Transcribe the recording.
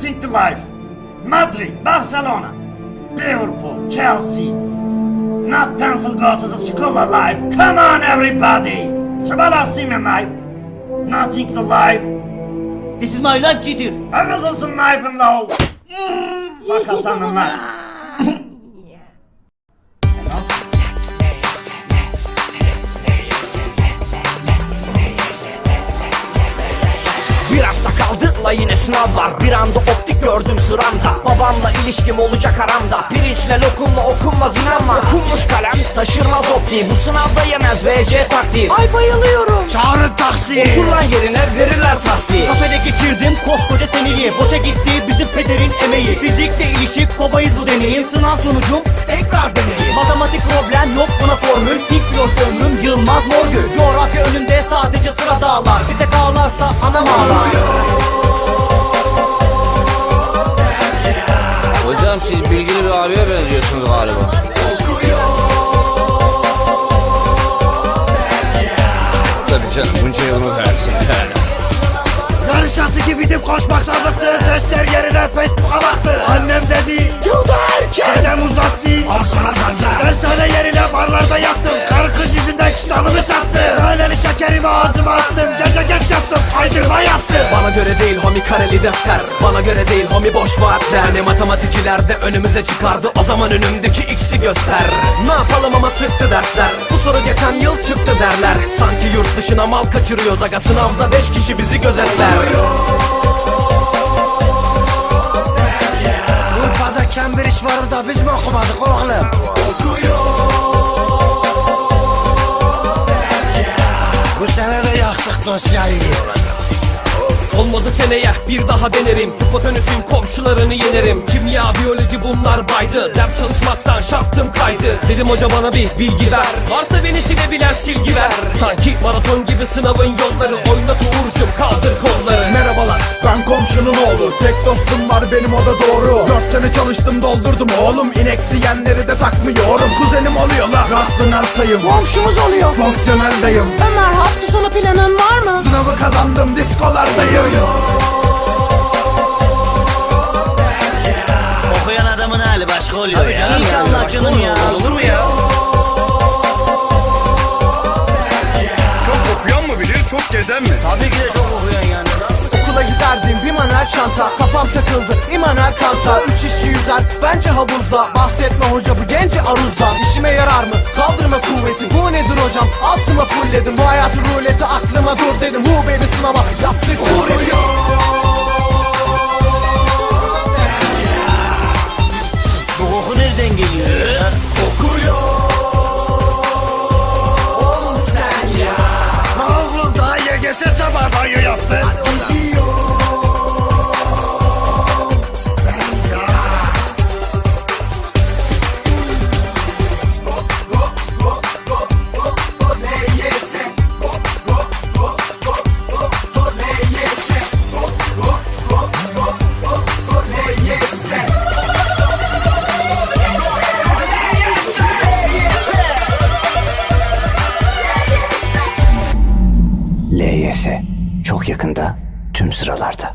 think to life. Madrid, Barcelona, Liverpool, Chelsea. Not pencil go to the school of life. Come on, everybody. Çabala Simen life. Nothing to life. This is my life teacher. Everything's knife and low. Bak Hasan'ın life. Bir la yine sınav var. Bir anda optik gördüm sıramda. Babamla ilişkim olacak aramda. Pirinçle lokumla okunmaz inanma. Okunmuş kalem taşırmaz optiği. Bu sınavda yemez VC taktiği. Ay bayılıyorum. Çağırın taksi. Otur lan yerine verirler tasdiği. Kafede geçirdim koskoca seneliği. Boşa gitti bizim pederin emeği. Fizikle ilişik kobayız bu deneyin Sınav sonucum tekrar deneyin Matematik problem yok buna formül. Pink Floyd ömrüm Yılmaz Morgül. Coğrafya önünde sadece sıra dağlar. Bize canım bunca yılını versin. Yarış atı gibiydim koşmaktan bıktım. Testler yerine Facebook'a baktı. Annem dedi. Yılda erken. Dedem uzattı. Al sana zancar. Dershane yerine barlarda yattım. Karı kız yüzünden kitabımı sattı. Naneli şekerimi ağzıma attım. Gece geç yattım. Kaydırma yaptı. Bana göre değil homi kareli defter Bana göre değil homi boş vaatler Ne matematikçiler de önümüze çıkardı O zaman önümdeki x'i göster Ne yapalım ama sıktı dersler soru geçen yıl çıktı derler Sanki yurt dışına mal kaçırıyoruz aga Sınavda beş kişi bizi gözetler Urfa'da Cambridge vardı da biz mi okumadık oğlum? Bu sene de yaktık dosyayı. Olmadı seneye bir daha denerim. Hipotenüsün komşularını yenerim. Kimya, biyoloji bunlar baydı. Ders çalışmaktan şaftım kaydı. Dedim hoca bana bir bilgi ver. Varsa beni silebilen silgi ver. Sanki maraton gibi sınavın yolları. Oynat Uğur'cum kaldır kolları. Merhabalar ben komşunun oğlu. Tek dostum var benim o da doğru. Dört sene çalıştım doldurdum oğlum. İnek diyenleri de takmıyorum. Kuzenim oluyorlar Rasyonel sayım. Komşumuz oluyor. Fonksiyonel dayım. Ömer hafta sonu planın var mı? Sınavı kazandım diskolardayım Okuyan adamın hali başka oluyor ya. Canım İnşallah canım ya. Olur mu ya? Çok okuyan mı bilir, çok gezen mi? Tabii ki de çok okuyan yani. Okula giderdim bir manuel çanta Kafam takıldı İmanuel Kant'a Üç işçi yüzer bence havuzda Bahsetme hoca bu genci aruzdan İşime yarar mı? Kaldırma kuvveti Bu nedir hocam? Altıma fullledim Bu hayatın aklıma dur dedim Hu baby sınava yaptık kureti çok yakında tüm sıralarda